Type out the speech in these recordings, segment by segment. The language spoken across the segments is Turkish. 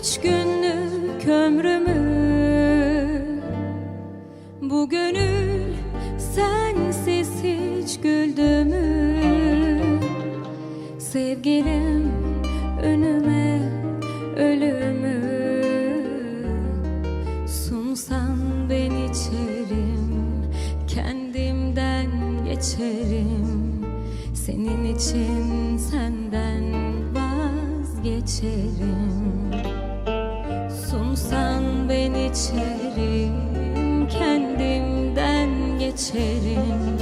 üç günlük ömrümü Bu gönül sensiz hiç güldü mü Sevgilim önüme ölümü Sunsan ben içerim Kendimden geçerim Senin için senden vazgeçerim Sunsan ben içerim Kendimden geçerim.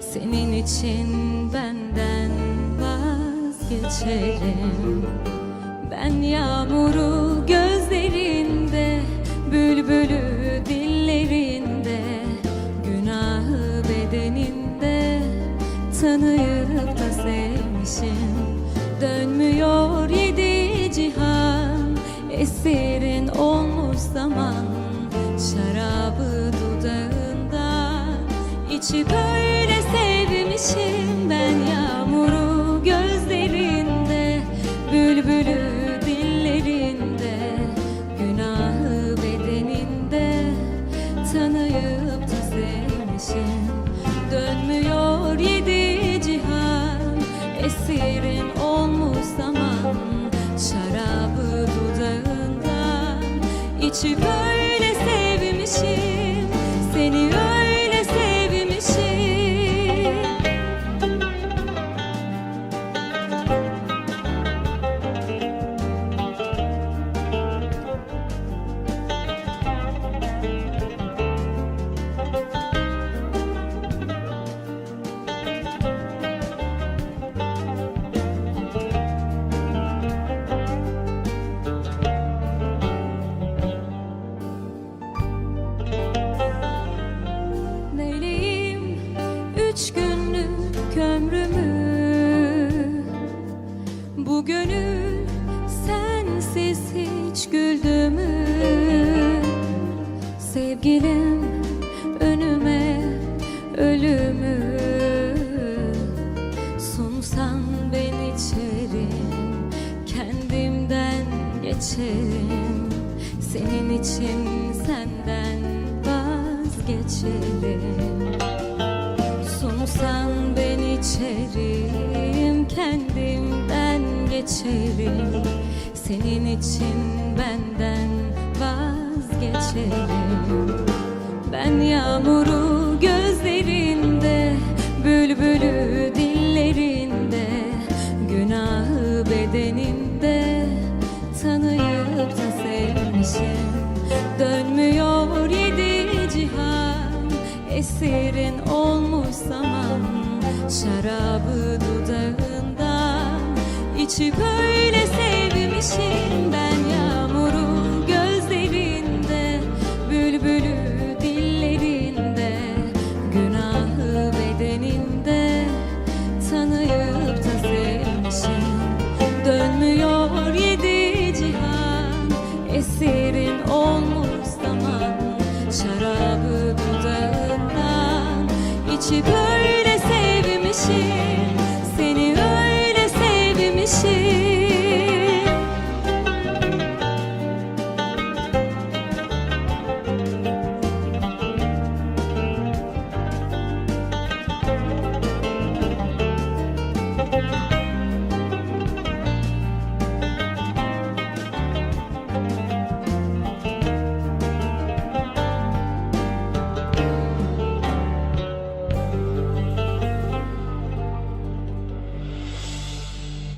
Senin için benden vazgeçerim. Ben yağmuru gözlerinde içi böyle sevmişim Ben yağmuru gözlerinde Bülbülü dillerinde Günahı bedeninde. Tanıyıp da Dönmüyor yedi cihan Esirin olmuş zaman. Şarabı dudağından içi böyle sevmişim. Seni öyle üç günlük ömrümü. Bu gönül sensiz hiç güldü mü? Sevgilim önüme ölümü Sunsan ben içerim Kendimden geçerim. Senin için senden vazgeçerim geçerim Senin için benden vazgeçerim Ben yağmuru içi böyle sevmişim Ben yağmuru gözlerinde Bülbülü dillerinde Günahı bedeninde Tanıyıp da sevmişim. Dönmüyor yedi cihan Esirin olmuş zaman Şarabı dudağından içi böyle sevmişim